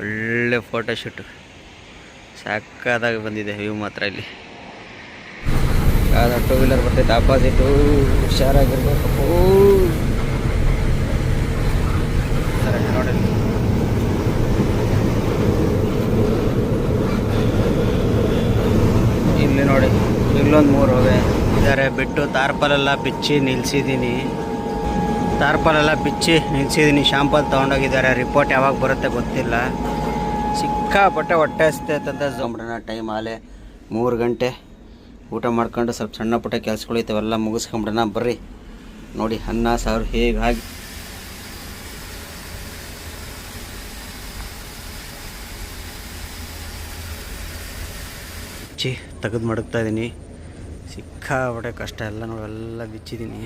ಒಳ್ಳೆ ಫೋಟೋಶೂಟು ಸಾಕಾದಾಗ ಬಂದಿದೆ ವ್ಯೂ ಮಾತ್ರ ಇಲ್ಲಿ. ಯಾವ್ದು ಟೂ ವೀಲರ್ ಬರ್ತೈತೆ ಆಪೋಸಿಟು ಹುಷಾರಾಗಿರ್ಬೇಕು. ನೋಡಿ ಇಲ್ಲಿ ನೋಡಿ, ಇಲ್ಲೊಂದು ಮೂರು ಹೋವೆ ಇದ್ದಾರೆ ಬಿಟ್ಟು ತಾರ್ಪಲೆಲ್ಲ ಬಿಚ್ಚಿ ನಿಲ್ಸಿದ್ದೀನಿ. ತಾರ್ಪಲೆಲ್ಲ ಬಿಚ್ಚಿ ನಿಲ್ಸಿದ್ದೀನಿ ಶಾಂಪಲ್ ತೊಗೊಂಡೋಗಿದ್ದಾರೆ. ರಿಪೋರ್ಟ್ ಯಾವಾಗ ಬರುತ್ತೆ ಗೊತ್ತಿಲ್ಲ. ಸಿಕ್ಕಾಪಟ್ಟೆ ಹೊಟ್ಟೆ ಹಸ್ತೈತಂತ ಜೊಂಬ್ರನ ಟೈಮ್ ಆಲೆ ಮೂರು ಗಂಟೆ. ಊಟ ಮಾಡ್ಕೊಂಡು ಸ್ವಲ್ಪ ಸಣ್ಣ ಪುಟ್ಟ ಕೆಲಸಗಳಿದ್ದಾವೆಲ್ಲ ಮುಗಿಸ್ಕೊಂಬಿಡೋಣ. ಬರ್ರಿ. ನೋಡಿ, ಅನ್ನ, ಸಾರು ಹೇಗಾಗಿ. ಬಿಚ್ಚಿ ತೆಗೆದು ಮಡಗ್ತಾ ಇದ್ದೀನಿ ಸಿಕ್ಕಾಪಟ್ಟೆ ಕಷ್ಟ. ಎಲ್ಲ ನೋಡಿ ಎಲ್ಲ ಬಿಚ್ಚಿದ್ದೀನಿ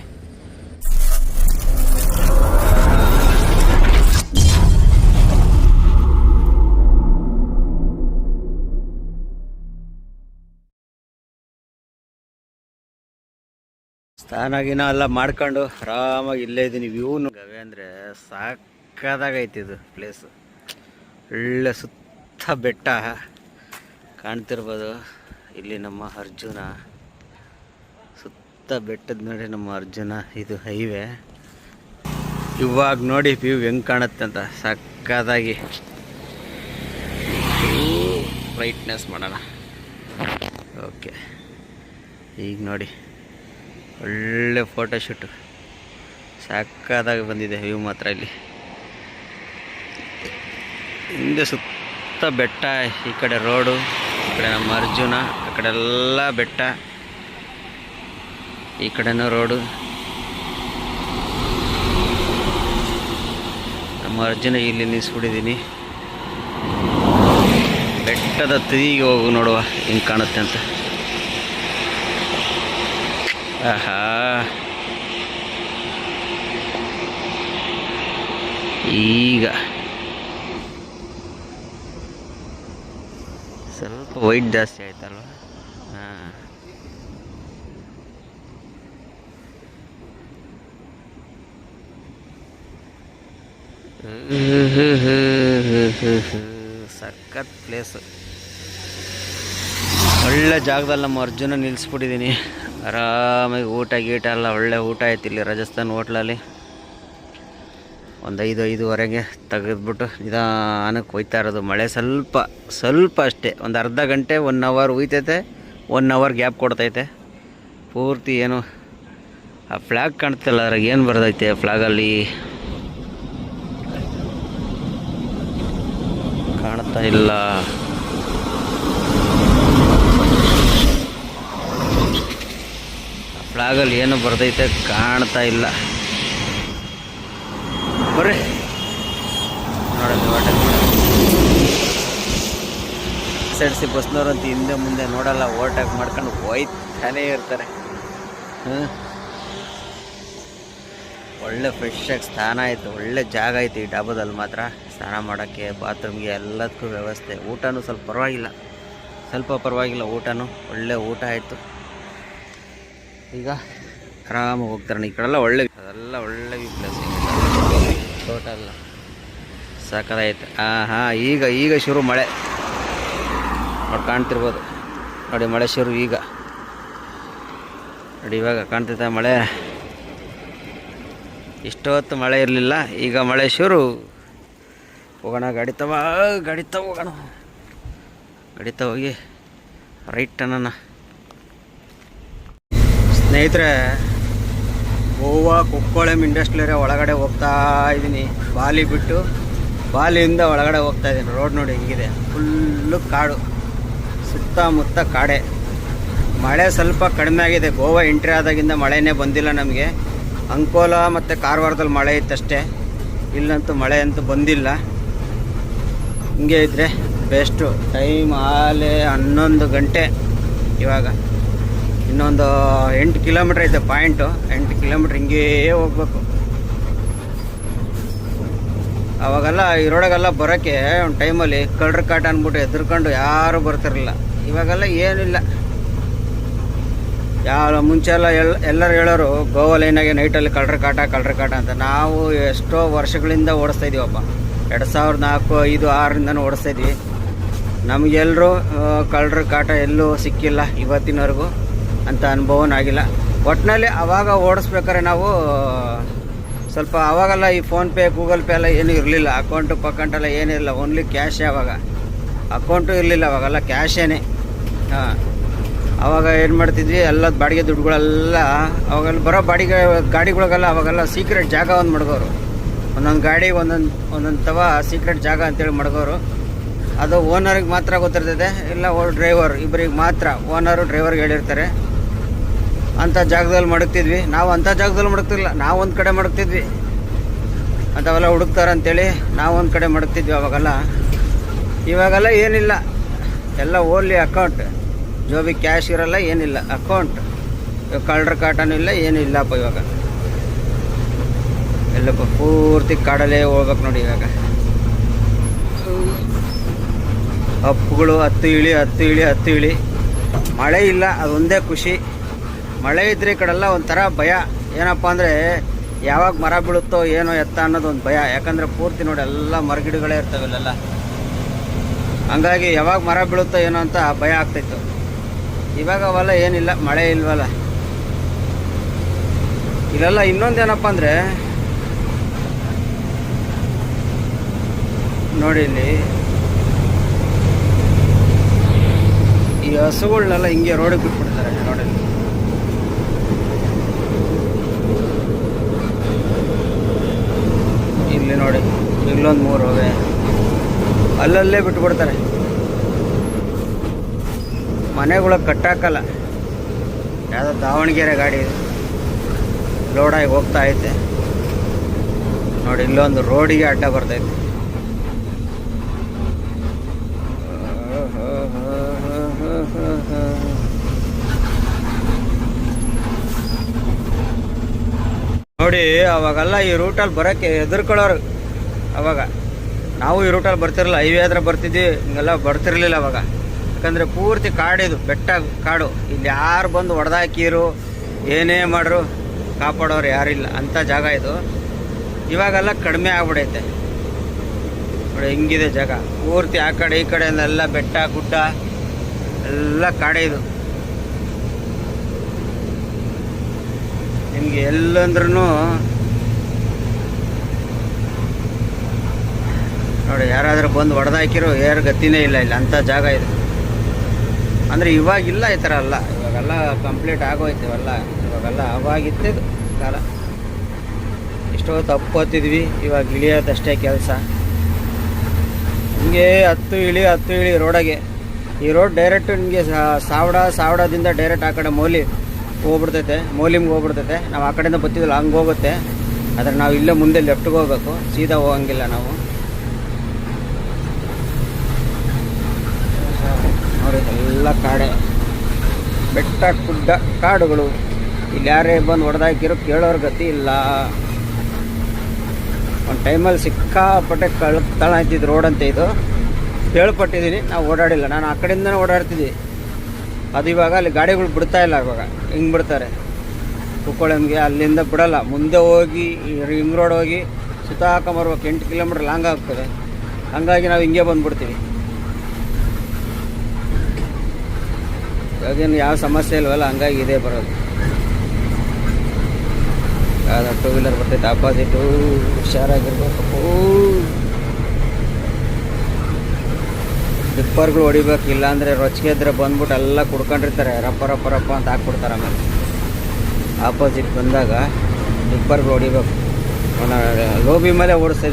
ಸ್ನಾನ ಗಿನ ಎಲ್ಲ ಮಾಡ್ಕೊಂಡು ಆರಾಮಾಗಿ ಇಲ್ಲೇ ಇದ್ದೀನಿ. ವ್ಯೂನು ಗವೆ ಅಂದರೆ ಸಾಕಾದಾಗೈತಿ ಇದು ಪ್ಲೇಸು ಒಳ್ಳೆ ಸುತ್ತ ಬೆಟ್ಟ ಕಾಣ್ತಿರ್ಬೋದು. ಇಲ್ಲಿ ನಮ್ಮ ಅರ್ಜುನ. ಸುತ್ತ ಬೆಟ್ಟದ ನೋಡಿ ನಮ್ಮ ಅರ್ಜುನ, ಇದು ಹೈವೇ ಇವಾಗ ನೋಡಿ ವ್ಯೂ ಹೆಂಗೆ ಕಾಣುತ್ತೆ ಅಂತ. ಸಕ್ಕದಾಗಿ ಬ್ರೈಟ್ನೆಸ್ ಮಾಡೋಣ. ಓಕೆ ಈಗ ನೋಡಿ. ಒಳ್ಳೆ ಫೋಟೋಶೂಟು ಸಾಕಾದಾಗ ಬಂದಿದೆ ವ್ಯೂ ಮಾತ್ರ ಇಲ್ಲಿ. ಹಿಂದೆ ಸುತ್ತ ಬೆಟ್ಟ, ಈ ಕಡೆ ರೋಡು ಈ ಕಡೆ ನಮ್ಮ ಅರ್ಜುನ ಆ ಕಡೆ ಎಲ್ಲ ಬೆಟ್ಟ. ಈ ಕಡೆನೂ ರೋಡು ನಮ್ಮ ಅರ್ಜುನ ಇಲ್ಲಿ ನಿಲ್ಲಿಸ್ಬಿಟ್ಟಿದ್ದೀನಿ ಬೆಟ್ಟದ ತುದಿಗೆ ಹೋಗು ನೋಡುವ, ಹಿಂಗೆ ಕಾಣುತ್ತೆ ಅಂತ. ಈಗ. ಸ್ವಲ್ಪ ವೈಟ್ ಜಾಸ್ತಿ ಆಯ್ತಲ್ವ? ಹಾಂ. ಸಖತ್ ಪ್ಲೇಸ್ ಒಳ್ಳೆ ಜಾಗದಲ್ಲಿ ನಮ್ಮ ಅರ್ಜುನ ನಿಲ್ಲಿಸ್ಬಿಟ್ಟಿದ್ದೀನಿ ಆರಾಮಾಗಿ ಊಟ ಗೀಟ ಎಲ್ಲ ಒಳ್ಳೆ ಊಟ ಆಯ್ತು ಇಲ್ಲಿ ರಾಜಸ್ಥಾನ್ ಹೋಟ್ಲಲ್ಲಿ. ಒಂದು ಐದು, ಐದುವರೆಗೆ ತೆಗೆದ್ಬಿಟ್ಟು ನಿಧಾನಕ್ಕೆ ಹೋಯ್ತಾ ಇರೋದು. ಮಳೆ ಸ್ವಲ್ಪ ಸ್ವಲ್ಪ ಅಷ್ಟೇ. ಒಂದು ಅರ್ಧ ಗಂಟೆ ಒನ್ ಅವರ್ ಉಯ್ತೈತೆ. ಒನ್ ಅವರ್ ಗ್ಯಾಪ್ ಕೊಡ್ತೈತೆ. ಪೂರ್ತಿ ಏನು, ಆ ಫ್ಲ್ಯಾಗ್ ಕಾಣ್ತಿಲ್ಲ ಅದ್ರಾಗ ಏನು ಬರ್ದೈತೆ ಫ್ಲ್ಯಾಗಲ್ಲಿ ಕಾಣ್ತಾ ಇಲ್ಲ. ಫ್ಲಾಗಲ್ಲಿ ಏನು ಬರ್ದೈತೆ ಕಾಣ್ತಾ ಇಲ್ಲ. ಬರ್ರಿ. ನೋಡಿ ಹೋಟೆಲ್ ಎಸ್ ಆರ್ ಸಿ ಬಸ್ನವ್ರಂತೂ ಹಿಂದೆ ಮುಂದೆ ನೋಡಲ್ಲ, ಓವರ್ಟೇಕ್ ಮಾಡ್ಕೊಂಡು ಹೋಯ್ತಾನೇ ಇರ್ತಾರೆ. ಹಾಂ? ಒಳ್ಳೆ ಫ್ರೆಶ್ಶಾಗಿ ಸ್ನಾನ ಆಯಿತು, ಒಳ್ಳೆ ಜಾಗ ಐತೆ ಈ ಡಾಬಾದಲ್ಲಿ ಮಾತ್ರ. ಸ್ನಾನ ಮಾಡೋಕ್ಕೆ, ಬಾತ್ರೂಮ್ಗೆ ಎಲ್ಲದಕ್ಕೂ ವ್ಯವಸ್ಥೆ. ಊಟನೂ ಸ್ವಲ್ಪ ಪರವಾಗಿಲ್ಲ. ಸ್ವಲ್ಪ ಪರವಾಗಿಲ್ಲ, ಊಟನೂ. ಒಳ್ಳೆ ಊಟ ಆಯಿತು. ಈಗ ಆರಾಮಾಗಿ ಹೋಗ್ತಾರೆ ಈ ಕಡೆಲ್ಲ ಒಳ್ಳೆ ಅದೆಲ್ಲ ಒಳ್ಳೆ ಪ್ಲೇಸ್ ತೋಟ ಎಲ್ಲ ಹಾಂ ಹಾಂ ಈಗ ಈಗ ಶುರು ಮಳೆ. ನೋಡಿ, ಕಾಣ್ತಿರ್ಬೋದು. ನೋಡಿ, ಮಳೆ ಶುರು ಈಗ. ನೋಡಿ, ಇವಾಗ ಕಾಣ್ತೈತೆ ಮಳೆ. ಇಷ್ಟೊತ್ತು ಮಳೆ ಇರಲಿಲ್ಲ. ಈಗ ಮಳೆ ಶುರು. ಹೋಗೋಣ ಗಾಡಿ ತವ ಗಾಡಿ ಹೋಗೋಣ. ಗಾಡಿ ಹೋಗಿ ರೈಟ್ ಅನ್ನೋಣ. ಸ್ನೇಹಿತರೆ, ಗೋವಾ ಕೊಕ್ಕೋಳಂ ಇಂಡಸ್ಟ್ರಿಯಲ್ ಏರಿಯಾ ಒಳಗಡೆ ಹೋಗ್ತಾ ಇದ್ದೀನಿ ಬಾಲಿ ಬಿಟ್ಟು ಬಾಲಿಯಿಂದ ಒಳಗಡೆ ಹೋಗ್ತಾ ಇದ್ದೀನಿ ರೋಡ್ ನೋಡಿ ಹೀಗಿದೆ. ಫುಲ್ಲು ಕಾಡು. ಸುತ್ತಮುತ್ತ ಕಾಡೆ. ಮಳೆ ಸ್ವಲ್ಪ ಕಡಿಮೆ ಆಗಿದೆ. ಗೋವಾ ಎಂಟ್ರಿ ಆದಾಗಿಂದ ಮಳೆನೇ ಬಂದಿಲ್ಲ ನಮಗೆ. ಅಂಕೋಲ ಮತ್ತು ಕಾರವಾರದಲ್ಲಿ ಮಳೆ ಇತ್ತಷ್ಟೇ. ಇಲ್ಲಂತೂ ಮಳೆ ಅಂತೂ ಬಂದಿಲ್ಲ. ಹಿಂಗೆ ಇದ್ದರೆ ಬೆಸ್ಟು. ಟೈಮ್ ಆಲೆ ಹನ್ನೊಂದು ಗಂಟೆ ಇವಾಗ. ಇನ್ನೊಂದು ಎಂಟು ಕಿಲೋಮೀಟ್ರ್ ಐತೆ ಪಾಯಿಂಟು. ಎಂಟು ಕಿಲೋಮೀಟ್ರ್ ಹಿಂಗೇ ಹೋಗ್ಬೇಕು. ಅವಾಗೆಲ್ಲ ಈ ಬರೋಕ್ಕೆ ಒಂದು ಟೈಮಲ್ಲಿ ಕಳ್ರ ಕಾಟ ಅಂದ್ಬಿಟ್ಟು ಎದ್ರುಕೊಂಡು ಯಾರೂ ಬರ್ತಿರಲಿಲ್ಲ. ಇವಾಗೆಲ್ಲ ಏನಿಲ್ಲ. ಯಾವ ಮುಂಚೆ ಎಲ್ಲ ಎಲ್ ಎಲ್ಲರೂ ಹೇಳೋರು, ಗೋವಾ ಲೈನಾಗೆ ನೈಟಲ್ಲಿ ಕಳ್ರ ಕಾಟ ಕಳ್ರ ಕಾಟ ಅಂತ. ನಾವು ಎಷ್ಟೋ ವರ್ಷಗಳಿಂದ ಓಡಿಸ್ತಾ ಇದೀವಪ್ಪ. ಎರಡು ಸಾವಿರದ ನಾಲ್ಕು, ಐದು, ಆರರಿಂದನೂ ಓಡಿಸ್ತಾ ಇದ್ವಿ. ನಮಗೆಲ್ಲರೂ ಕಳ್ಳರ ಕಾಟ ಎಲ್ಲೂ ಸಿಕ್ಕಿಲ್ಲ ಇವತ್ತಿನವರೆಗೂ. ಅಂತ ಅನುಭವನೂ ಆಗಿಲ್ಲ. ಒಟ್ಟಿನಲ್ಲಿ ಆವಾಗ ಓಡಿಸ್ಬೇಕಾದ್ರೆ ನಾವು, ಸ್ವಲ್ಪ ಆವಾಗೆಲ್ಲ ಈ ಫೋನ್ಪೇ ಗೂಗಲ್ ಪೇ ಎಲ್ಲ ಏನೂ ಇರಲಿಲ್ಲ. ಅಕೌಂಟು ಪಕ್ಕಂಟೆಲ್ಲ ಏನಿರಲಿಲ್ಲ ಓನ್ಲಿ ಕ್ಯಾಶೇ ಆವಾಗ ಅಕೌಂಟು ಇರಲಿಲ್ಲ ಅವಾಗೆಲ್ಲ, ಕ್ಯಾಶೇನೆ. ಹಾಂ. ಅವಾಗ ಏನು ಮಾಡ್ತಿದ್ವಿ, ಎಲ್ಲ ಬಾಡಿಗೆ ದುಡ್ಡುಗಳೆಲ್ಲ, ಅವಾಗೆಲ್ಲ ಬರೋ ಬಾಡಿಗೆ, ಗಾಡಿಗಳಿಗೆಲ್ಲ ಅವಾಗೆಲ್ಲ ಸೀಕ್ರೆಟ್ ಜಾಗ ಒಂದು ಮಡ್ಗೋರು. ಒಂದೊಂದು ಗಾಡಿ, ಒಂದೊಂದು ಒಂದೊಂದು ತವ ಸೀಕ್ರೆಟ್ ಜಾಗ ಅಂತೇಳಿ ಮಡ್ಗೋರು. ಅದು ಓನರಿಗೆ ಮಾತ್ರ ಗೊತ್ತಿರ್ತದೆ ಇಲ್ಲ ಡ್ರೈವರ್ ಇಬ್ಬರಿಗೆ ಮಾತ್ರ ಓನರು ಡ್ರೈವರ್ಗೆ ಹೇಳಿರ್ತಾರೆ. ಅಂಥ ಜಾಗದಲ್ಲಿ ಮಡಗ್ತಿದ್ವಿ. ನಾವು ಅಂಥ ಜಾಗದಲ್ಲಿ ಮಡಗ್ತಿಲ್ಲ ನಾವು ಒಂದು ಕಡೆ ಮಡಗ್ತಿದ್ವಿ. ಅಂಥವೆಲ್ಲ ಹುಡುಕ್ತಾರೆ ಅಂತೇಳಿ ನಾವು ಒಂದು ಕಡೆ ಮಡಗ್ತಿದ್ವಿ ಅವಾಗೆಲ್ಲ. ಇವಾಗೆಲ್ಲ ಏನಿಲ್ಲ. ಎಲ್ಲ ಓನ್ಲಿ ಅಕೌಂಟ್. ಜೋಬಿ ಕ್ಯಾಶ್ ಇರಲ್ಲ, ಏನಿಲ್ಲ. ಅಕೌಂಟ್. ಇವಾಗ ಕಳ್ಳರ ಕಾಟನೂ ಇಲ್ಲ, ಏನೂ ಇಲ್ಲಪ್ಪ ಇವಾಗ. ಎಲ್ಲ ಪೂರ್ತಿ ಕಾಡಲ್ಲೇ ಹೋಗ್ಬೇಕು ನೋಡಿ ಇವಾಗ. ಅಪ್ಪುಗಳು ಹತ್ತು ಇಳಿ ಹತ್ತು ಇಳಿ ಹತ್ತು ಇಳಿ. ಮಳೆ ಇಲ್ಲ, ಅದೊಂದೇ ಖುಷಿ. ಮಳೆ ಇದ್ರೆ ಈ ಕಡೆಲ್ಲ ಒಂಥರ ಭಯ. ಏನಪ್ಪ ಅಂದರೆ ಯಾವಾಗ ಮರ ಬೀಳುತ್ತೋ ಏನೋ ಎತ್ತ ಅನ್ನೋದು ಒಂದು ಭಯ. ಯಾಕಂದರೆ ಪೂರ್ತಿ ನೋಡಿ ಎಲ್ಲ ಮರಗಿಡಗಳೇ ಇರ್ತವೆ ಇಲ್ಲೆಲ್ಲ. ಹಂಗಾಗಿ ಯಾವಾಗ ಮರ ಬೀಳುತ್ತೋ ಏನೋ ಅಂತ ಭಯ ಆಗ್ತಾಯಿತ್ತು ಇವಾಗ ಅವೆಲ್ಲ ಏನಿಲ್ಲ, ಮಳೆ ಇಲ್ವಲ್ಲ. ಇಲ್ಲೆಲ್ಲ ಇನ್ನೊಂದೇನಪ್ಪ ಅಂದರೆ ನೋಡಿ ಇಲ್ಲಿ. ಈ ಹಸುಗಳನ್ನೆಲ್ಲ ಹಿಂಗೆ ರೋಡಿಗೆ ಬಿಟ್ಬಿಡ್ತಾರೆ ನೋಡಿ ನೋಡಿ. ಇಲ್ಲೊಂದು ಮೂರು ಹೋಗಿ ಅಲ್ಲಲ್ಲೇ ಬಿಟ್ಬಿಡ್ತಾರೆ. ಮನೆಗಳ ಕಟ್ಟಾಕಲ್ಲ. ಯಾವುದೋ ದಾವಣಗೆರೆ ಗಾಡಿ ಲೋಡಾಗಿ ಹೋಗ್ತಾ ಐತೆ. ನೋಡಿ, ಇಲ್ಲೊಂದು ರೋಡಿಗೆ ಅಡ್ಡ ಬರ್ತೈತೆ. ನೋಡಿ, ಅವಾಗೆಲ್ಲ ಈ ರೂಟಲ್ಲಿ ಬರೋಕ್ಕೆ ಹೆದರ್ಕೊಳ್ಳೋರು. ಅವಾಗ ನಾವು ಈ ರೂಟಲ್ಲಿ ಬರ್ತಿರಲಿಲ್ಲ ಹೈವೇ ಹತ್ರ ಬರ್ತಿದ್ವಿ, ಹಿಂಗೆಲ್ಲ ಬರ್ತಿರ್ಲಿಲ್ಲ ಅವಾಗ. ಯಾಕಂದರೆ ಪೂರ್ತಿ ಕಾಡಿದು, ಬೆಟ್ಟ ಕಾಡು. ಇಲ್ಲಿ ಯಾರು ಬಂದು ಹೊಡೆದಾಕಿರು, ಏನೇ ಮಾಡ್ರು, ಕಾಪಾಡೋರು ಯಾರಿಲ್ಲ. ಅಂಥ ಜಾಗ ಇದು. ಇವಾಗೆಲ್ಲ ಕಡಿಮೆ ಆಗ್ಬಿಡೈತೆ. ನೋಡಿ, ಹಿಂಗಿದೆ ಜಾಗ. ಪೂರ್ತಿ ಆ ಕಡೆ ಈ ಕಡೆಯಿಂದೆಲ್ಲ ಬೆಟ್ಟ, ಗುಡ್ಡ, ಎಲ್ಲ ಕಾಡೇ ನಿಮಗೆ ಎಲ್ಲಂದ್ರೂ ನೋಡಿ, ಯಾರಾದರೂ ಬಂದು ಹೊಡೆದಾಕಿರೋ ಯಾರು ಗತಿನೇ ಇಲ್ಲ ಇಲ್ಲ, ಅಂಥ ಜಾಗ ಇದೆ. ಅಂದರೆ ಇವಾಗಿಲ್ಲ ಈ ಥರ ಅಲ್ಲ. ಇವಾಗೆಲ್ಲ ಕಂಪ್ಲೀಟ್ ಆಗೋಯ್ತು ಇವೆಲ್ಲ. ಇವಾಗೆಲ್ಲ ಅವಾಗಿತ್ತಿದ್ದು ಕಾಲ. ಎಷ್ಟೋ ತಪ್ಪೊತ್ತಿದ್ವಿ ಇವಾಗ ಇಳಿಯೋದಷ್ಟೇ ಕೆಲಸ. ಹಿಂಗೆ ಹತ್ತು ಇಳಿ ಹತ್ತು ಇಳಿ ರೋಡಾಗೆ. ಈ ರೋಡ್ ಡೈರೆಕ್ಟ್ ನಿಮಗೆ ಸಾವಡ ಸಾವಡದಿಂದ ಡೈರೆಕ್ಟ್ ಆ ಕಡೆ ಮೌಲಿ. ಹೋಗ್ಬಿಡ್ತೈತೆ ಮೌಲಿಮ್ಗೆ ಹೋಗ್ಬಿಡ್ತೈತೆ. ನಾವು ಆ ಕಡೆಯಿಂದ ಬತ್ತಿದ್ದಿಲ್ಲ ಹಂಗೆ ಹೋಗುತ್ತೆ. ಆದರೆ ನಾವು ಇಲ್ಲೇ ಮುಂದೆ ಲೆಫ್ಟ್ಗೆ ಹೋಗ್ಬೇಕು, ಸೀದಾ ಹೋಗಂಗಿಲ್ಲ ನಾವು. ನೋಡಿ, ಎಲ್ಲ ಕಾಡೆ. ಬೆಟ್ಟ, ಗುಡ್ಡ, ಕಾಡುಗಳು. ಇಲ್ಲಿ ಯಾರೇ ಬಂದು ಹೊಡೆದಾಕಿರೋ ಕೇಳೋರ್ ಗತಿ ಇಲ್ಲ. ಒಂದು ಟೈಮಲ್ಲಿ ಸಿಕ್ಕಾಪಟ್ಟೆ ಕಳ್ತಳ ಅಂತಿದ್ದು ರೋಡ್ ಅಂತ ಇದು. ಕೇಳ್ಪಟ್ಟಿದ್ದೀನಿ ನಾವು ಓಡಾಡಿಲ್ಲ. ನಾನು ಆ ಕಡೆಯಿಂದನೇ ಓಡಾಡ್ತಿದ್ದೆ ಅದು ಇವಾಗ ಅಲ್ಲಿ ಗಾಡಿಗಳು ಬಿಡ್ತಾ ಇಲ್ಲ ಇವಾಗ. ಹಿಂಗೆ ಬಿಡ್ತಾರೆ. ಕುಕ್ಕೋಳಂಗೆ ಅಲ್ಲಿಂದ ಬಿಡಲ್ಲ. ಮುಂದೆ ಹೋಗಿ ರಿಂಗ್ ರೋಡ್ ಹೋಗಿ ಸುತ್ತಾಕೊಂಬರ್ಬೇಕು ಎಂಟು ಕಿಲೋಮೀಟ್ರ್ ಲಾಂಗ್ ಆಗ್ತದೆ. ಹಂಗಾಗಿ ನಾವು ಹಿಂಗೆ ಬಂದ್ಬಿಡ್ತೀವಿ. ಇವಾಗೇನು ಯಾವ ಸಮಸ್ಯೆ ಇಲ್ವಲ್ಲ, ಹಂಗಾಗಿ ಇದೇ ಬರೋದು. ಟೂ ವೀಲರ್ ಬರ್ತೈತೆ ಅಪಾಸಿಟು ಹುಷಾರಾಗಿರ್ಬೇಕು ಡಿಪ್ಪರ್ಗಳು ಹೊಡಿಬೇಕು, ಇಲ್ಲಾಂದರೆ ರೊಚ್ಚಿಗೆ ಇದ್ರೆ ಬಂದ್ಬಿಟ್ಟು ಎಲ್ಲ ಕುಡ್ಕೊಂಡಿರ್ತಾರೆ. ರಪ್ಪ ರಪ್ಪ ರಪ್ಪ ಅಂತ ಹಾಕ್ಬಿಡ್ತಾರೆ ಆಮೇಲೆ. ಆಪೋಸಿಟ್ ಬಂದಾಗ ಡಿಪ್ಪರ್ಗಳು ಹೊಡಿಬೇಕು. ಲೋ ಲೋ ಮೇಲೆ ಓಡಿಸ್ತಾ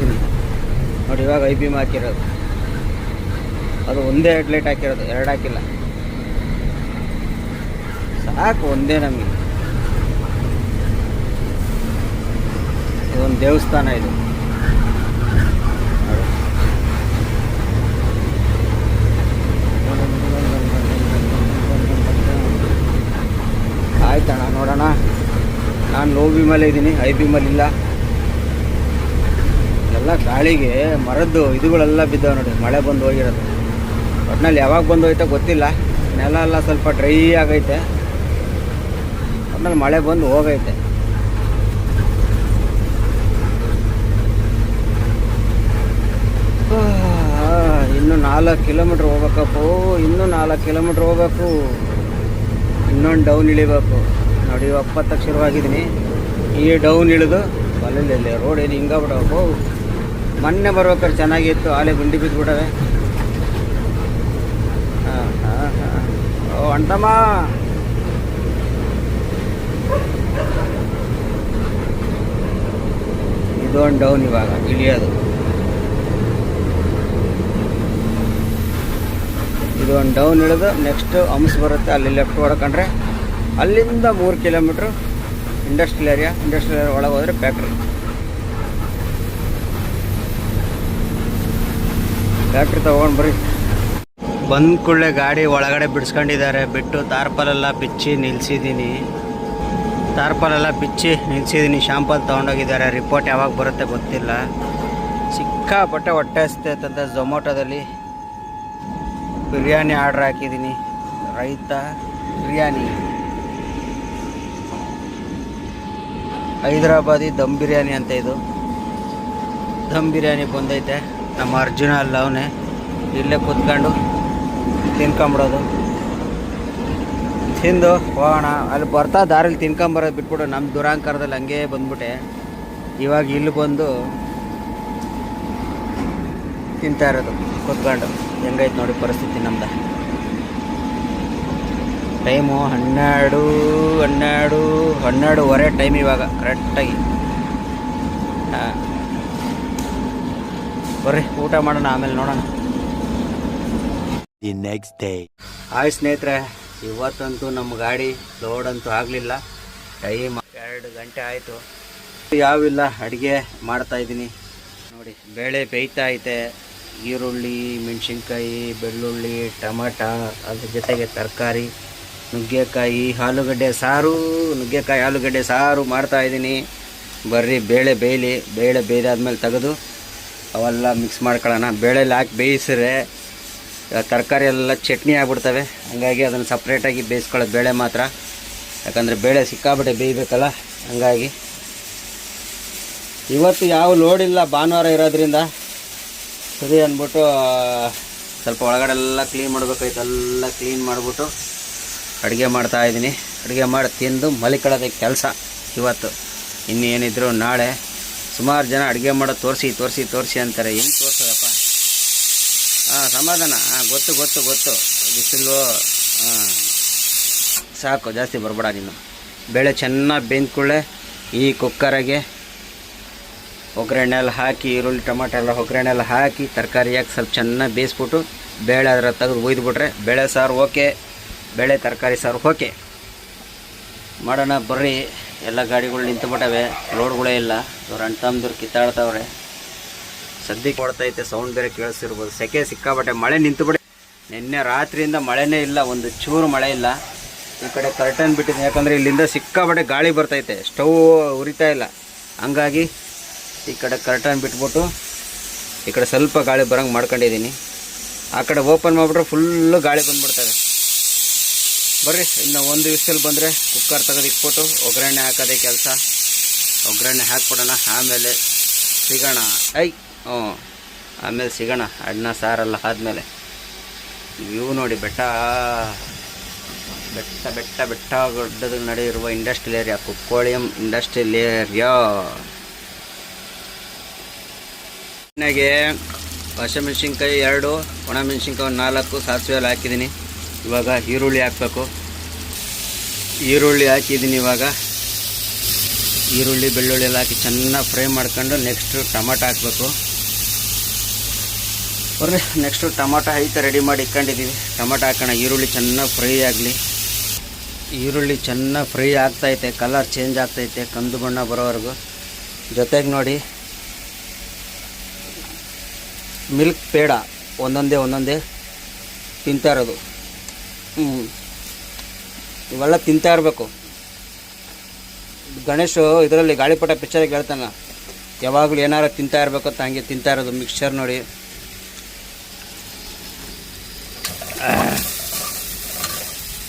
ನೋಡಿ, ಇವಾಗ ಐ ಬೀಮ್ ಹಾಕಿರೋದು. ಅದು ಒಂದೇ ಹೆಡ್ಲೈಟ್ ಹಾಕಿರೋದು, ಎರಡು ಹಾಕಿಲ್ಲ. ಸಾಕು, ಒಂದೇ ನಮಗೆ. ಇದೊಂದು ದೇವಸ್ಥಾನ ಇದು ನೋಡಿ. ಆಯ್ತಣ್ಣ, ನೋಡೋಣ. ನಾನು ಲೋ ಮೇಲೆ ಇದ್ದೀನಿ ಐ ಬಿ ಮೇಲೆ ಇಲ್ಲ. ಎಲ್ಲ ಗಾಳಿಗೆ ಮರದ್ದು ಇದುಗಳೆಲ್ಲ ಬಿದ್ದಾವೆ ನೋಡಿ, ಮಳೆ ಬಂದು ಹೋಗಿರೋದು. ಒಟ್ನಲ್ಲಿ ಯಾವಾಗ ಬಂದು ಹೋಯ್ತೋ ಗೊತ್ತಿಲ್ಲ. ನೆಲ ಎಲ್ಲ ಸ್ವಲ್ಪ ಡ್ರೈ ಆಗೈತೆ. ಒಟ್ನಲ್ಲಿ ಮಳೆ ಬಂದು ಹೋಗೈತೆ. ನಾಲ್ಕು ಕಿಲೋಮೀಟ್ರ್ ಹೋಗ್ಬೇಕಪ್ಪು, ಇನ್ನೂ ನಾಲ್ಕು ಕಿಲೋಮೀಟ್ರ್ ಹೋಗ್ಬೇಕು. ಇನ್ನೊಂದು ಡೌನ್ ಇಳಿಬೇಕು. ನೋಡಿ ಒಪ್ಪತ್ತಕ್ಕೆ ಶುರುವಾಗಿದ್ದೀನಿ ಈ ಡೌನ್ ಇಳಿದು, ಅಲ್ಲಲ್ಲಿ ರೋಡ್ ಏನು ಬಿಡಬೇಕು. ಮೊನ್ನೆ ಬರ್ಬೇಕಾದ್ರೆ ಚೆನ್ನಾಗಿತ್ತು, ಆಲೆ ಗುಂಡಿ ಬಿದ್ದುಬಿಡವೆ ಹಾಂ ಹಾಂ ಹಾಂ. ಓ ಅಂಟಮ್ಮ ಇದೊಂದು ಡೌನ್ ಇವಾಗ, ಇಳಿಯೋದು. ಇದು ಒಂದು ಡೌನ್ ಇಳಿದು ನೆಕ್ಸ್ಟ್ ಹಂಸ್ ಬರುತ್ತೆ. ಅಲ್ಲಿ ಲೆಫ್ಟ್ ಹೊಡ್ಕೊಂಡ್ರೆ ಅಲ್ಲಿಂದ ಮೂರು kilometre industrial area industrial area ಒಳಗೆ ಹೋದರೆ ಫ್ಯಾಕ್ಟ್ರಿ ಫ್ಯಾಕ್ಟ್ರಿ ತೊಗೊಂಡು ಬರ್ರಿ. ಬಂದ ಕೂಡಲೇ ಗಾಡಿ ಒಳಗಡೆ ಬಿಡಿಸ್ಕೊಂಡಿದ್ದಾರೆ. ಬಿಟ್ಟು ತಾರ್ಪಲೆಲ್ಲ ಬಿಚ್ಚಿ ನಿಲ್ಸಿದ್ದೀನಿ. ತಾರ್ಪಲೆಲ್ಲ ಬಿಚ್ಚಿ ನಿಲ್ಸಿದ್ದೀನಿ. ಶಾಂಪಲ್ ತೊಗೊಂಡೋಗಿದ್ದಾರೆ. ರಿಪೋರ್ಟ್ ಯಾವಾಗ ಬರುತ್ತೆ ಗೊತ್ತಿಲ್ಲ. ಸಿಕ್ಕಾಪಟ್ಟೆ ಹೊಟ್ಟೆ ಹಸ್ತೈತಂತ ಝೊಮೊಟೊದಲ್ಲಿ ಬಿರಿಯಾನಿ ಆರ್ಡ್ರ್ ಹಾಕಿದ್ದೀನಿ. ರೈತ ಬಿರಿಯಾನಿ. ಹೈದರಾಬಾದಿ ದಮ್ ಬಿರಿಯಾನಿ ಅಂತ ಇದು. ದಮ್ ಬಿರಿಯಾನಿ ಬಂದೈತೆ. ನಮ್ಮ ಅರ್ಜುನ ಅಲ್ಲ ಅವನೇ. ಇಲ್ಲೇ ಕೂತ್ಕೊಂಡು ತಿನ್ಕೊಂಬಿಡೋದು. ತಿಂದು ಹೋಗೋಣ. ಅಲ್ಲಿ ಬರ್ತಾ ದಾರಿಲಿ ತಿನ್ಕೊಂಬರೋದು ಬಿಟ್ಬಿಟ್ಟು ನಮ್ಮ ದುರಾಂಕಾರದಲ್ಲಿ ಹಂಗೆ ಬಂದ್ಬಿಟ್ಟೆ. ಇವಾಗ ಇಲ್ಲಿ ಬಂದು ತಿಂತಾ ಇರೋದು. ಕೂತ್ಕೊಂಡು. ಹೆಂಗೈತೆ ನೋಡಿ ಪರಿಸ್ಥಿತಿ ನಮ್ದು. ಟೈಮು ಹನ್ನೆರಡು ಹನ್ನೆರಡು ಹನ್ನೆರಡುವರೆ ಟೈಮ್ ಇವಾಗ ಕರೆಕ್ಟಾಗಿ ಹಾಂ. ಬರ್ರಿ ಊಟ ಮಾಡೋಣ ಆಮೇಲೆ ನೋಡೋಣ. ದಿ ನೆಕ್ಸ್ಟ್ ಡೇ ಹಾಯ್ ಸ್ನೇಹಿತರೆ ಇವತ್ತಂತೂ ನಮ್ಮ ಗಾಡಿ ಲೋಡ್ ಅಂತೂ ಆಗಲಿಲ್ಲ. ಟೈಮ್ ಎರಡು ಗಂಟೆ ಆಯಿತು. ಯಾವಿಲ್ಲ ಅಡುಗೆ ಮಾಡ್ತಾಯಿದ್ದೀನಿ ನೋಡಿ ಬೇಳೆ ಬೇಯ್ತಾ ಐತೆ. ಈರುಳ್ಳಿ, ಮೆಣಸಿನ್ಕಾಯಿ, ಬೆಳ್ಳುಳ್ಳಿ, ಟಮಾಟ, ಅದ್ರ ಜೊತೆಗೆ ತರಕಾರಿ, ನುಗ್ಗೆಕಾಯಿ, ಆಲೂಗಡ್ಡೆ ಸಾರು, ನುಗ್ಗೆಕಾಯಿ, ಆಲೂಗಡ್ಡೆ ಸಾರು ಮಾಡ್ತಾಯಿದ್ದೀನಿ ಬರ್ರಿ, ಬೇಳೆ ಬೇಯಲಿ. ಬೇಳೆ ಬೇಯ್ದಾದ್ಮೇಲೆ ತೆಗೆದು ಅವೆಲ್ಲ ಮಿಕ್ಸ್ ಮಾಡ್ಕೊಳ್ಳೋಣ. ಬೇಳೆಲಿ ಹಾಕಿ ಬೇಯಿಸಿದ್ರೆ ತರಕಾರಿ ಎಲ್ಲ ಚಟ್ನಿ ಆಗ್ಬಿಡ್ತವೆ. ಹಂಗಾಗಿ ಅದನ್ನು ಸಪ್ರೇಟಾಗಿ ಬೇಯಿಸ್ಕೊಳ್ಳೋದು ಬೇಳೆ ಮಾತ್ರ. ಯಾಕಂದರೆ ಬೇಳೆ ಸಿಕ್ಕಾಬಿಟ್ಟೆ ಬೇಯಬೇಕಲ್ಲ, ಹಂಗಾಗಿ. ಇವತ್ತು ಯಾವ ಲೋಡಿಲ್ಲ ಭಾನುವಾರ ಇರೋದ್ರಿಂದ. ಸರಿ ಅಂದ್ಬಿಟ್ಟು ಸ್ವಲ್ಪ ಒಳಗಡೆ ಎಲ್ಲ ಕ್ಲೀನ್ ಮಾಡ್ಬೇಕಾಯ್ತು. ಎಲ್ಲ ಕ್ಲೀನ್ ಮಾಡಿಬಿಟ್ಟು ಅಡುಗೆ ಮಾಡ್ತಾ ಇದ್ದೀನಿ. ಅಡುಗೆ ಮಾಡಿ ತಿಂದು ಮಲಿಕೊಳ್ಳೋದೇ ಕೆಲಸ ಇವತ್ತು. ಇನ್ನೇನಿದ್ರು ನಾಳೆ ಸುಮಾರು ಜನ ಅಡುಗೆ ಮಾಡೋದು ತೋರಿಸಿ ತೋರಿಸಿ ತೋರಿಸಿ ಅಂತಾರೆ. ಹೆಂಗೆ ತೋರಿಸೋದಪ್ಪ? ಹಾಂ ಸಮಾಧಾನ. ಹಾಂ ಗೊತ್ತು ಗೊತ್ತು ಗೊತ್ತು. ಬಿಸಿಲು ಹಾಂ ಸಾಕು. ಜಾಸ್ತಿ ಬರಬೇಡ ನೀನು. ಬೇಳೆ ಚೆನ್ನಾಗಿ ಬೆಂದ್ಕೊಳ್ಳೆ ಈ ಕುಕ್ಕರಿಗೆ ಒಗ್ಗರಣೆ ಎಲ್ಲ ಹಾಕಿ, ಈರುಳ್ಳಿ, ಟೊಮಾಟೊ ಎಲ್ಲ ಒಗ್ಗರಣೆ ಎಲ್ಲ ಹಾಕಿ, ತರಕಾರಿ ಹಾಕಿ ಸ್ವಲ್ಪ ಚೆನ್ನಾಗಿ ಬೇಯಿಸ್ಬಿಟ್ಟು ಬೇಳೆ ಅದರ ತೆಗೆದು ಒಯ್ದುಬಿಟ್ರೆ ಬೇಳೆ ಸಾರು ಓಕೆ, ಬೇಳೆ ತರಕಾರಿ ಸಾರು ಓಕೆ. ಮಾಡೋಣ, ಬರ್ರಿ. ಎಲ್ಲ ಗಾಡಿಗಳು ನಿಂತುಬಿಟ್ಟವೆ, ರೋಡ್ಗಳೇ ಇಲ್ಲ. ಇವ್ರ ಅಣ್ಣ ತಮ್ಮದವ್ರು ಕಿತ್ತಾಡ್ತಾವ್ರೆ. ಸದ್ಯಕ್ಕೆ ಕೊಡ್ತೈತೆ ಸೌಂಡ್ ಬೇರೆ ಕೇಳಿಸಿರ್ಬೋದು. ಸೆಕೆ ಸಿಕ್ಕಾಬಟ್ಟೆ ಮಳೆ ನಿಂತುಬಿಟ್ಟೆ ನಿನ್ನೆ ರಾತ್ರಿಯಿಂದ ಮಳೆನೇ ಇಲ್ಲ, ಒಂದು ಚೂರು ಮಳೆ ಇಲ್ಲ. ಈ ಕಡೆ ಕರ್ಟನ್ ಬಿಟ್ಟಿದ್ದೀನಿ ಯಾಕಂದರೆ ಇಲ್ಲಿಂದ ಸಿಕ್ಕಾಬಟ್ಟೆ ಗಾಳಿ ಬರ್ತೈತೆ. ಸ್ಟವ್ ಉರಿತಾ ಇಲ್ಲ. ಹಂಗಾಗಿ ಈ ಕಡೆ ಕರ್ಟನ್ ಬಿಟ್ಬಿಟ್ಟು, ಈ ಕಡೆ ಸ್ವಲ್ಪ ಗಾಳಿ ಬರೋಂಗೆ ಮಾಡ್ಕೊಂಡಿದ್ದೀನಿ. ಆ ಕಡೆ ಓಪನ್ ಮಾಡಿಬಿಟ್ರೆ ಫುಲ್ಲು ಗಾಳಿ ಬಂದ್ಬಿಡ್ತವೆ ಬರ್ರಿ, ಇನ್ನು ಒಂದು ವಿಷಲ್ ಬಂದರೆ ಕುಕ್ಕರ್ ತೆಗೆದು ಇಟ್ಬಿಟ್ಟು ಒಗ್ಗರಣೆ ಹಾಕೋದೇ ಕೆಲಸ. ಒಗ್ಗರಣೆ ಹಾಕ್ಬಿಡೋಣ, ಆಮೇಲೆ ಸಿಗೋಣ. ಐ ಹ್ಞೂ, ಆಮೇಲೆ ಸಿಗೋಣ. ಅಣ್ಣ ಸಾರಲ್ಲ ಆದಮೇಲೆ. ವ್ಯೂ ನೋಡಿ ಬೆಟ್ಟ. ಬೆಟ್ಟ ಬೆಟ್ಟ ಬೆಟ್ಟ ಗುಡ್ಡದ ನಡೆಯಿರುವ ಇಂಡಸ್ಟ್ರಿಯಲ್ ಏರಿಯಾ ಕುಕ್ಕೋಳಿಯಂ ಇಂಡಸ್ಟ್ರಿಯಲ್ ಏರಿಯಾ ಎಣ್ಣೆಗೆ ಹಸಿಮೆಣ್ಸಿನ್ಕಾಯಿ ಎರಡು ಒಣಮೆಣ್ಸಿನ್ಕಾಯಿ ಒಂದು ನಾಲ್ಕು, ಸಾಸಿವೆ ಎಲ್ಲ ಹಾಕಿದ್ದೀನಿ. ಇವಾಗ ಈರುಳ್ಳಿ ಹಾಕಬೇಕು. ಈರುಳ್ಳಿ ಹಾಕಿದ್ದೀನಿ ಇವಾಗ. ಈರುಳ್ಳಿ, ಬೆಳ್ಳುಳ್ಳಿ ಎಲ್ಲ ಹಾಕಿ ಚೆನ್ನಾಗಿ ಫ್ರೈ ಮಾಡ್ಕೊಂಡು ನೆಕ್ಸ್ಟು ಟೊಮಾಟೊ ಹಾಕಬೇಕು. ಬರ್ರಿ ನೆಕ್ಸ್ಟು ಟೊಮಾಟೊ ಐತೆ ರೆಡಿ ಮಾಡಿ ಇಟ್ಕೊಂಡಿದ್ದೀವಿ. ಟೊಮಾಟೊ ಹಾಕೋಣ, ಈರುಳ್ಳಿ ಚೆನ್ನಾಗಿ ಫ್ರೈ ಆಗಲಿ. ಈರುಳ್ಳಿ ಚೆನ್ನಾಗಿ ಫ್ರೈ ಆಗ್ತೈತೆ ಕಲರ್ ಚೇಂಜ್ ಆಗ್ತೈತೆ ಕಂದು ಬಣ್ಣ ಬರೋವರೆಗೂ. ಜೊತೆಗೆ ನೋಡಿ. ಮಿಲ್ಕ್ ಪೇಡ ಒಂದೊಂದೇ ಒಂದೊಂದೇ ತಿಂತಾ ಇರೋದು. ಹ್ಞೂ ಇವೆಲ್ಲ ತಿಂತಾ ಇರಬೇಕು. ಗಣೇಶು ಇದರಲ್ಲಿ ಗಾಳಿಪಟ ಪಿಕ್ಚರಿಗೆ ಹೇಳ್ತಾನೆ ಯಾವಾಗಲೂ ಏನಾರು ತಿಂತಾ ಇರಬೇಕು ಅಂತ ಹಂಗೆ ತಿಂತಾ ಇರೋದು ಮಿಕ್ಸ್ಚರ್ ನೋಡಿ.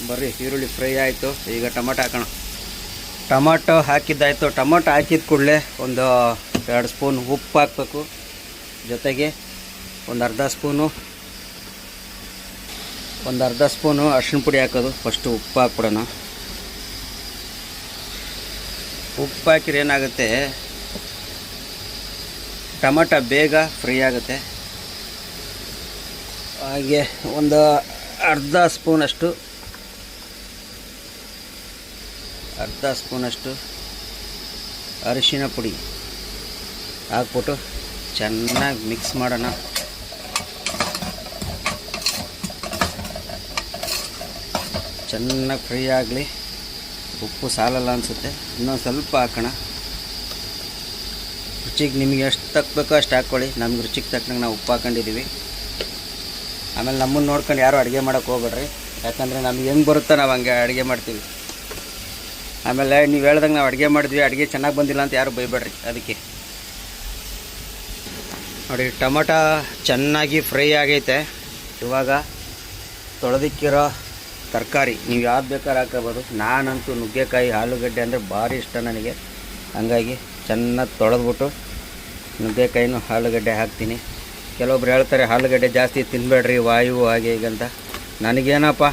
ಬರ್ರಿ, ಈರುಳ್ಳಿ ಫ್ರೈ ಆಯಿತು. ಈಗ ಟೊಮಾಟೊ ಹಾಕೋಣ. ಟೊಮಾಟೊ ಹಾಕಿದ್ದಾಯಿತು. ಟೊಮಾಟೊ ಹಾಕಿದ ಕೂಡಲೇ ಒಂದು ಎರಡು ಸ್ಪೂನ್ ಉಪ್ಪು ಹಾಕಬೇಕು. ಜೊತೆಗೆ ಒಂದು ಅರ್ಧ ಸ್ಪೂನು, ಒಂದು ಅರ್ಧ ಸ್ಪೂನು ಅರ್ಶಿಣ ಪುಡಿ ಹಾಕೋದು. ಫಸ್ಟು ಉಪ್ಪು ಹಾಕ್ಬಿಡೋಣ. ಉಪ್ಪು ಹಾಕಿದ್ರೆ ಏನಾಗುತ್ತೆ? ಟೊಮಟ ಬೇಗ ಫ್ರೈ ಆಗುತ್ತೆ. ಹಾಗೆ ಒಂದು ಅರ್ಧ ಸ್ಪೂನಷ್ಟು ಅರ್ಧ ಸ್ಪೂನಷ್ಟು ಅರಿಶಿನ ಪುಡಿ ಹಾಕ್ಬಿಟ್ಟು ಚೆನ್ನಾಗಿ ಮಿಕ್ಸ್ ಮಾಡೋಣ. ಚೆನ್ನಾಗಿ ಫ್ರೈ ಆಗಲಿ, ಉಪ್ಪು ಸಾಲಲ್ಲ ಅನಿಸುತ್ತೆ. ಇನ್ನೊಂದು ಸ್ವಲ್ಪ ಹಾಕೋಣ. ರುಚಿಗೆ ನಿಮಗೆ ಎಷ್ಟು ತಕ್ಕಬೇಕೋ ಅಷ್ಟು ಹಾಕ್ಕೊಳ್ಳಿ. ನಮ್ಗೆ ರುಚಿಗೆ ತಕ್ಕಂಗೆ ನಾವು ಉಪ್ಪು ಹಾಕೊಂಡಿದ್ದೀವಿ ಆಮೇಲೆ ನಮ್ಮನ್ನು ನೋಡ್ಕೊಂಡು ಯಾರು ಅಡುಗೆ ಮಾಡೋಕ್ಕೆ ಹೋಗ್ಬೇಡ್ರಿ. ಯಾಕಂದರೆ ನಮ್ಗೆ ಹೆಂಗೆ ಬರುತ್ತೋ ನಾವು ಹಂಗೆ ಅಡುಗೆ ಮಾಡ್ತೀವಿ. ಆಮೇಲೆ ನೀವು ಹೇಳ್ದಂಗೆ ನಾವು ಅಡುಗೆ ಮಾಡಿದ್ವಿ, ಅಡುಗೆ ಚೆನ್ನಾಗಿ ಬಂದಿಲ್ಲ ಅಂತ ಯಾರು ಬೈಬೇಡ್ರಿ ಅದಕ್ಕೆ. ನೋಡಿ, ಟೊಮಟ ಚೆನ್ನಾಗಿ ಫ್ರೈ ಆಗೈತೆ. ಇವಾಗ ತೊಳೆದಿಕ್ಕಿರೋ ತರಕಾರಿ, ನೀವು ಯಾವ್ದು ಬೇಕಾದ್ರೆ ಹಾಕೋಬೋದು ನಾನಂತೂ ನುಗ್ಗೆಕಾಯಿ, ಆಲೂಗಡ್ಡೆ ಅಂದರೆ ಭಾರಿ ಇಷ್ಟ ನನಗೆ. ಹಂಗಾಗಿ ಚೆನ್ನಾಗಿ ತೊಳೆದ್ಬಿಟ್ಟು ನುಗ್ಗೆಕಾಯಿನೂ ಆಲೂಗಡ್ಡೆ ಹಾಕ್ತೀನಿ. ಕೆಲವೊಬ್ರು ಹೇಳ್ತಾರೆ, ಆಲೂಗಡ್ಡೆ ಜಾಸ್ತಿ ತಿನ್ನಬೇಡ್ರಿ ವಾಯು ಹಾಗೆ ಅಂತ. ನನಗೇನಪ್ಪ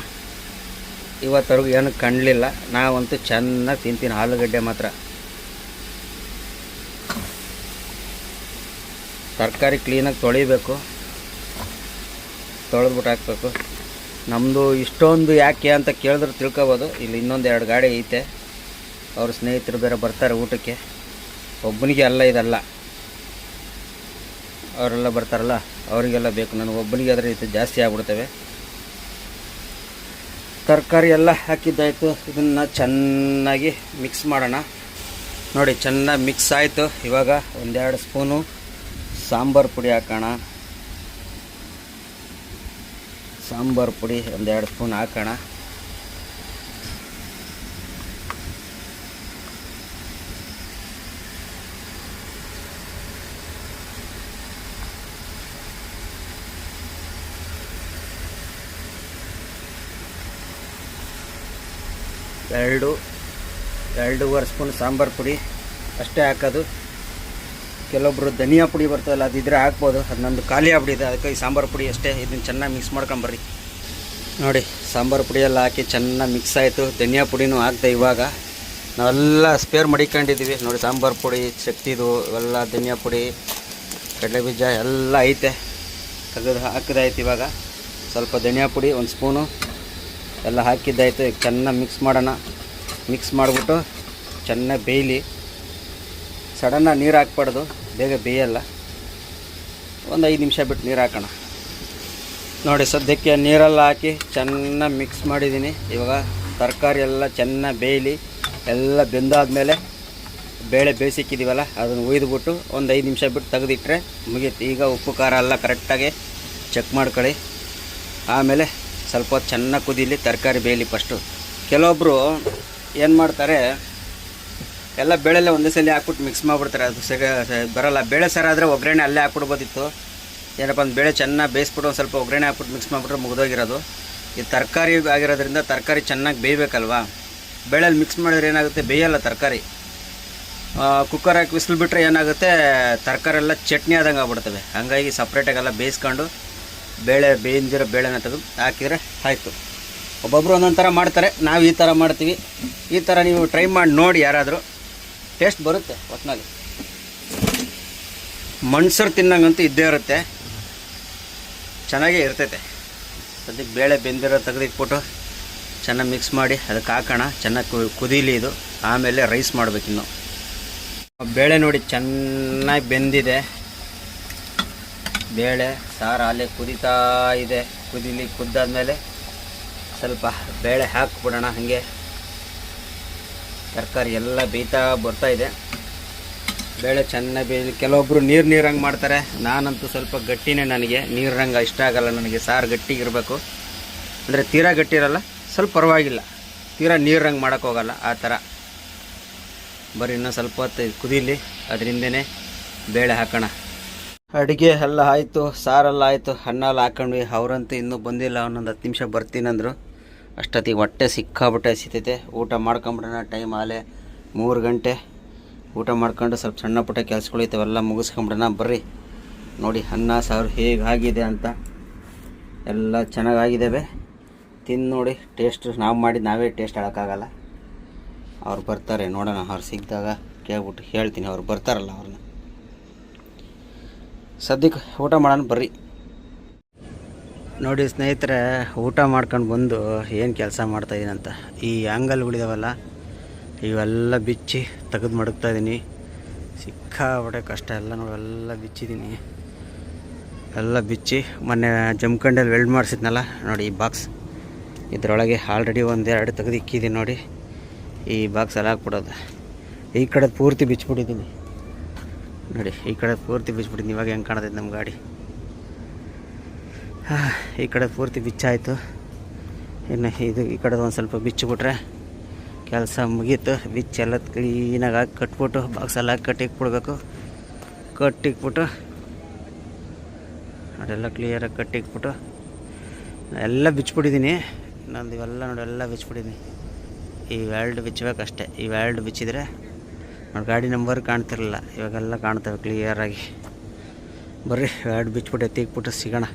ಇವತ್ತರೆಗೂ ಏನು ಕಣ್ಣಲಿಲ್ಲ ನಾವಂತೂ ಚೆನ್ನಾಗಿ ತಿಂತೀನಿ, ಆಲೂಗಡ್ಡೆ ಮಾತ್ರ. ತರಕಾರಿ ಕ್ಲೀನಾಗಿ ತೊಳಿಬೇಕು. ತೊಳೆದ್ಬಿಟ್ಟು ಹಾಕ್ಬೇಕು. ನಮ್ಮದು ಇಷ್ಟೊಂದು ಯಾಕೆ ಅಂತ ಕೇಳಿದ್ರೆ ತಿಳ್ಕೊಬೋದು. ಇಲ್ಲಿ ಇನ್ನೊಂದು ಎರಡು ಗಾಡಿ ಐತೆ. ಅವ್ರ ಸ್ನೇಹಿತರು ಬೇರೆ ಬರ್ತಾರೆ ಊಟಕ್ಕೆ. ಒಬ್ಬನಿಗೆ ಅಲ್ಲ ಇದಲ್ಲ. ಅವರೆಲ್ಲ ಬರ್ತಾರಲ್ಲ, ಅವರಿಗೆಲ್ಲ ಬೇಕು. ನನಗೆ ಒಬ್ಬನಿಗೆ ಆದರೆ ಇದು ಜಾಸ್ತಿ ಆಗ್ಬಿಡ್ತವೆ. ತರಕಾರಿ ಎಲ್ಲ ಹಾಕಿದ್ದಾಯಿತು. ಇದನ್ನು ಚೆನ್ನಾಗಿ ಮಿಕ್ಸ್ ಮಾಡೋಣ. ನೋಡಿ, ಚೆನ್ನಾಗಿ ಮಿಕ್ಸ್ ಆಯಿತು. ಇವಾಗ ಒಂದೆರಡು ಸ್ಪೂನು ಸಾಂಬಾರು ಪುಡಿ ಹಾಕೋಣ. ಸಾಂಬಾರು ಪುಡಿ ಒಂದೆರಡು ಸ್ಪೂನ್ ಹಾಕೋಣ. ಎರಡು ಎರಡೂವರೆ ಸ್ಪೂನ್ ಸಾಂಬಾರು ಪುಡಿ ಅಷ್ಟೇ ಹಾಕೋದು. ಕೆಲವೊಬ್ರು ಧನಿಯಾ ಪುಡಿ ಬರ್ತದಲ್ಲ, ಅದಿದ್ರೆ ಹಾಕ್ಬೋದು. ಅದು ನಂದು ಖಾಲಿ ಇದೆ ಅದಕ್ಕೆ ಈ ಸಾಂಬಾರು ಪುಡಿ ಅಷ್ಟೇ. ಇದನ್ನು ಚೆನ್ನಾಗಿ ಮಿಕ್ಸ್ ಮಾಡ್ಕೊಂಬರ್ರಿ ನೋಡಿ, ಸಾಂಬಾರು ಪುಡಿ ಎಲ್ಲ ಹಾಕಿ ಚೆನ್ನಾಗಿ ಮಿಕ್ಸ್ ಆಯಿತು. ಧನಿಯಾ ಪುಡಿನೂ ಹಾಕ್ದೆ ಇವಾಗ. ನಾವೆಲ್ಲ ಸ್ಪೇರ್ ಮಡಿಕೊಂಡಿದ್ದೀವಿ ನೋಡಿ, ಸಾಂಬಾರು ಪುಡಿ, ಶಕ್ತಿದು ಎಲ್ಲ ಧನಿಯಾ ಪುಡಿ, ಕಡಲೆ ಬೀಜ ಎಲ್ಲ ಐತೆ. ತೆಗೆದು ಹಾಕಿದಾಯ್ತು ಇವಾಗ. ಸ್ವಲ್ಪ ಧನಿಯಾ ಪುಡಿ, ಒಂದು ಸ್ಪೂನು ಎಲ್ಲ ಹಾಕಿದ್ದಾಯ್ತು. ಈಗ ಚೆನ್ನಾಗಿ ಮಿಕ್ಸ್ ಮಾಡೋಣ. ಮಿಕ್ಸ್ ಮಾಡಿಬಿಟ್ಟು ಚೆನ್ನಾಗಿ ಬೇಯಲಿ. ಸಡನ್ನಾಗಿ ನೀರು ಹಾಕ್ಬಾರ್ದು. ಬೇಗ ಬೇಯಲ್ಲ. ಒಂದು ಐದು ನಿಮಿಷ ಬಿಟ್ಟು ನೀರು ಹಾಕೋಣ. ನೋಡಿ, ಸದ್ಯಕ್ಕೆ ನೀರೆಲ್ಲ ಹಾಕಿ ಚೆನ್ನಾಗಿ ಮಿಕ್ಸ್ ಮಾಡಿದ್ದೀನಿ. ಇವಾಗ ತರಕಾರಿ ಎಲ್ಲ ಚೆನ್ನಾಗಿ ಬೇಯಲಿ, ಎಲ್ಲ ಬೆಂದಾದ್ಮೇಲೆ ಬೇಳೆ ಬೇಯಿಸಿಕ್ಕಿದ್ದೀವಲ್ಲ ಅದನ್ನು ಒಯ್ದುಬಿಟ್ಟು ಒಂದು ಐದು ನಿಮಿಷ ಬಿಟ್ಟು ತೆಗೆದಿಟ್ರೆ ಮುಗೀತು. ಈಗ ಉಪ್ಪು, ಖಾರ ಎಲ್ಲ ಕರೆಕ್ಟಾಗಿ ಚೆಕ್ ಮಾಡ್ಕೊಳ್ಳಿ. ಆಮೇಲೆ ಸ್ವಲ್ಪ ಚೆನ್ನಾಗಿ ಕುದೀಲಿ, ತರಕಾರಿ ಬೇಯಲಿ ಫಸ್ಟು ಕೆಲವೊಬ್ಬರು ಏನು ಮಾಡ್ತಾರೆ ಎಲ್ಲ ಬೇಳೆಲ್ಲ ಒಂದೇ ಸಲ ಹಾಕ್ಬಿಟ್ಟು ಮಿಕ್ಸ್ ಮಾಡಿಬಿಡ್ತಾರೆ. ಅದು ಸಗ ಬರೋಲ್ಲ. ಬೇಳೆ ಸಾರು ಆದರೆ ಒಗ್ಗರಣೆ ಅಲ್ಲೇ ಹಾಕ್ಬಿಡ್ಬೋದಿತ್ತು. ಏನಪ್ಪ ಒಂದು ಬೇಳೆ ಚೆನ್ನಾಗಿ ಬೇಯಿಸ್ಬಿಟ್ಟು ಒಂದು ಸ್ವಲ್ಪ ಒಗ್ಗರಣೆ ಹಾಕ್ಬಿಟ್ಟು ಮಿಕ್ಸ್ ಮಾಡಿಬಿಟ್ರೆ ಮುಗಿದೋಗಿರೋದು. ಈ ತರಕಾರಿ ಆಗಿರೋದ್ರಿಂದ ತರಕಾರಿ ಚೆನ್ನಾಗಿ ಬೇಯಬೇಕಲ್ವಾ? ಬೇಳೆಲ್ಲಿ ಮಿಕ್ಸ್ ಮಾಡಿದ್ರೆ ಏನಾಗುತ್ತೆ? ಬೇಯಲ್ಲ ತರಕಾರಿ. ಕುಕ್ಕರ್ ಹಾಕಿ ಬಿಸಿಲು ಬಿಟ್ಟರೆ ಏನಾಗುತ್ತೆ? ತರಕಾರಿ ಎಲ್ಲ ಚಟ್ನಿ ಆದಂಗೆ ಆಗ್ಬಿಡ್ತವೆ. ಹಾಗಾಗಿ ಸಪ್ರೇಟಾಗೆಲ್ಲ ಬೇಯಿಸ್ಕೊಂಡು ಬೇಳೆ ಬೇಯಿಂದಿರೋ ಬೇಳೆನ ತೆಗೆದು ಹಾಕಿದರೆ ಆಯಿತು. ಒಬ್ಬೊಬ್ಬರು ಒಂದೊಂದು ಥರ ಮಾಡ್ತಾರೆ. ನಾವು ಈ ಥರ ಮಾಡ್ತೀವಿ. ಈ ಥರ ನೀವು ಟ್ರೈ ಮಾಡಿ ನೋಡಿ ಯಾರಾದರೂ. ಟೇಸ್ಟ್ ಬರುತ್ತೆ ಒಟ್ಟಿನಲ್ಲಿ ಮಣ್ಸರು ತಿನ್ನಂಗಂತೂ ಇದ್ದೇ ಇರುತ್ತೆ. ಚೆನ್ನಾಗೇ ಇರ್ತೈತೆ. ಸದ್ಯಕ್ಕೆ ಬೇಳೆ ಬೆಂದಿರೋ ತೆಗೆದಿಟ್ಬಿಟ್ಟು ಚೆನ್ನಾಗಿ ಮಿಕ್ಸ್ ಮಾಡಿ ಅದಕ್ಕೆ ಹಾಕೋಣ. ಚೆನ್ನಾಗಿ ಕುದೀಲಿ ಇದು. ಆಮೇಲೆ ರೈಸ್ ಮಾಡಬೇಕಿನ್ನು ಬೇಳೆ ನೋಡಿ ಚೆನ್ನಾಗಿ ಬೆಂದಿದೆ. ಬೇಳೆ, ಸಾರು ಅಲ್ಲೇ ಕುದೀತಾ ಇದೆ. ಕುದೀಲಿ ಕುದ್ದಾದ್ಮೇಲೆ ಸ್ವಲ್ಪ ಬೇಳೆ ಹಾಕ್ಬಿಡೋಣ ಹಾಗೆ. ತರಕಾರಿ ಎಲ್ಲ ಬೇಯ್ತಾ ಬರ್ತಾ ಇದೆ. ಬೇಳೆ ಚೆನ್ನಾಗಿ ಬೇಯಲಿ ಕೆಲವೊಬ್ಬರು ನೀರು ನೀರಂಗೆ ಮಾಡ್ತಾರೆ. ನಾನಂತೂ ಸ್ವಲ್ಪ ಗಟ್ಟಿನೇ ನನಗೆ. ನೀರಂಗೆ ಇಷ್ಟ ಆಗಲ್ಲ ನನಗೆ. ಸಾರು ಗಟ್ಟಿಗಿರಬೇಕು ಅಂದರೆ ತೀರಾ ಗಟ್ಟಿ ಇರಲ್ಲ, ಸ್ವಲ್ಪ ಪರವಾಗಿಲ್ಲ. ತೀರಾ ನೀರಂಗೆ ಮಾಡೋಕ್ಕೋಗಲ್ಲ ಆ ಥರ ಬರೀ ಇನ್ನೂ ಸ್ವಲ್ಪ ಹೊತ್ತು ಕುದೀಲಿ. ಅದರಿಂದನೇ ಬೇಳೆ ಹಾಕೋಣ. ಅಡುಗೆ ಎಲ್ಲ ಆಯಿತು, ಸಾರೆಲ್ಲ ಆಯಿತು. ಹಣ್ಣೆಲ್ಲ ಹಾಕೊಂಡ್ವಿ. ಅವರಂತೂ ಇನ್ನೂ ಬಂದಿಲ್ಲ. ಒಂದೊಂದು ಹತ್ತು ನಿಮಿಷ ಬರ್ತೀನಂದ್ರು ಅಷ್ಟೊತ್ತಿಗೆ ಹೊಟ್ಟೆ ಸಿಕ್ಕಾಬಿಟ್ಟೆ ಸಿಗ್ತೈತೆ ಊಟ ಮಾಡ್ಕೊಂಬಿಡೋಣ, ಟೈಮ್ ಆಲೆ ಮೂರು ಗಂಟೆ. ಊಟ ಮಾಡ್ಕೊಂಡು ಸ್ವಲ್ಪ ಸಣ್ಣ ಪುಟ್ಟ ಕೆಲಸಗಳಿದ್ದಾವೆಲ್ಲ ಮುಗಿಸ್ಕೊಂಬಿಡೋಣ, ಬರ್ರಿ. ನೋಡಿ, ಅನ್ನ, ಸಾರು ಹೇಗಾಗಿದೆ ಅಂತ. ಎಲ್ಲ ಚೆನ್ನಾಗಾಗಿದ್ದಾವೆ. ತಿಂದು ನೋಡಿ, ಟೇಸ್ಟ್ ನಾವು ಮಾಡಿದ್ದು ನಾವೇ ಟೇಸ್ಟ್ ಹೇಳೋಕ್ಕಾಗಲ್ಲ. ಅವ್ರು ಬರ್ತಾರೆ, ನೋಡೋಣ, ಅವ್ರು ಸಿಕ್ಕಿದಾಗ ಕೇಳ್ಬಿಟ್ಟು ಹೇಳ್ತೀನಿ, ಅವ್ರು ಬರ್ತಾರಲ್ಲ ಅವ್ರನ್ನ. ಸದ್ಯಕ್ಕೆ ಊಟ ಮಾಡೋಣ, ಬರ್ರಿ. ನೋಡಿ ಸ್ನೇಹಿತರೆ, ಊಟ ಮಾಡ್ಕೊಂಡು ಬಂದು ಏನು ಕೆಲಸ ಮಾಡ್ತಾಯಿದ್ದೀನಿ ಅಂತ. ಈ ಆ್ಯಂಗಲ್ಗಳಿದಾವಲ್ಲ ಇವೆಲ್ಲ ಬಿಚ್ಚಿ ತೆಗೆದು ಮಡಗ್ತಾ ಇದ್ದೀನಿ ಸಿಕ್ಕಾಪಟ್ಟೆ ಕಷ್ಟ, ಎಲ್ಲ ನೋಡಿ, ಎಲ್ಲ ಬಿಚ್ಚಿದ್ದೀನಿ ಎಲ್ಲ ಬಿಚ್ಚಿ, ಮೊನ್ನೆ ಜಮ್ಕಂಡಲ್ಲಿ ವೆಲ್ಡ್ ಮಾಡಿಸಿದ್ನಲ್ಲ, ನೋಡಿ ಈ ಬಾಕ್ಸ್ ಇದರೊಳಗೆ ಆಲ್ರೆಡಿ ಒಂದೆರಡು ತೆಗೆದು ಇಕ್ಕಿದ್ದೀನಿ ನೋಡಿ. ಈ ಬಾಕ್ಸ್ ಎಲ್ಲ ಹಾಕ್ಬಿಡೋದು. ಈ ಕಡೆ ಪೂರ್ತಿ ಬಿಚ್ಚಿಬಿಟ್ಟಿದ್ದೀನಿ ನೋಡಿ, ಈ ಕಡೆ ಪೂರ್ತಿ ಬಿಚ್ಚಿಬಿಟ್ಟಿದ್ದೀನಿ ಇವಾಗ ಹೆಂಗೆ ಕಾಣ್ತೈತೆ ನಮ್ಮ ಗಾಡಿ? ಈ ಕಡೆ ಪೂರ್ತಿ ಬಿಚ್ಚಾಯಿತು. ಇನ್ನು ಇದು ಈ ಕಡೆ ಒಂದು ಸ್ವಲ್ಪ ಬಿಚ್ಚಿಬಿಟ್ರೆ ಕೆಲಸ ಮುಗೀತು. ಬಿಚ್ಚೆಲ್ಲ ಕ್ಲೀನಾಗಿ ಹಾಕಿ ಕಟ್ಬಿಟ್ಟು ಬಾಕ್ಸಲ್ಲಿ ಹಾಕಿ ಕಟ್ಟಿಕ್ಬಿಡ್ಬೇಕು ಕಟ್ಟಿಕ್ಬಿಟ್ಟು ಅದೆಲ್ಲ ಕ್ಲಿಯರಾಗಿ ಕಟ್ಟಿಕ್ಬಿಟ್ಟು ಎಲ್ಲ ಬಿಚ್ಚಿಬಿಟ್ಟಿದ್ದೀನಿ ನಂದು ಇವೆಲ್ಲ ನೋಡಿ, ಎಲ್ಲ ಬಿಚ್ಚಿಬಿಟ್ಟಿದ್ದೀನಿ ಇವೆರಡು ಈ ವ್ಯಾಲ್ಡ್ ಬಿಚ್ಚಿದ್ರೆ ನೋಡಿ, ಗಾಡಿ ನಂಬರ್ ಕಾಣ್ತಿರಲಿಲ್ಲ. ಇವಾಗೆಲ್ಲ ಕಾಣ್ತವೆ ಕ್ಲಿಯರಾಗಿ ಬರ್ರಿ ಎರಡು ಬಿಚ್ಚಿಬಿಟ್ಟು ಎತ್ತಿಕ್ಬಿಟ್ಟು ಸಿಗೋಣ.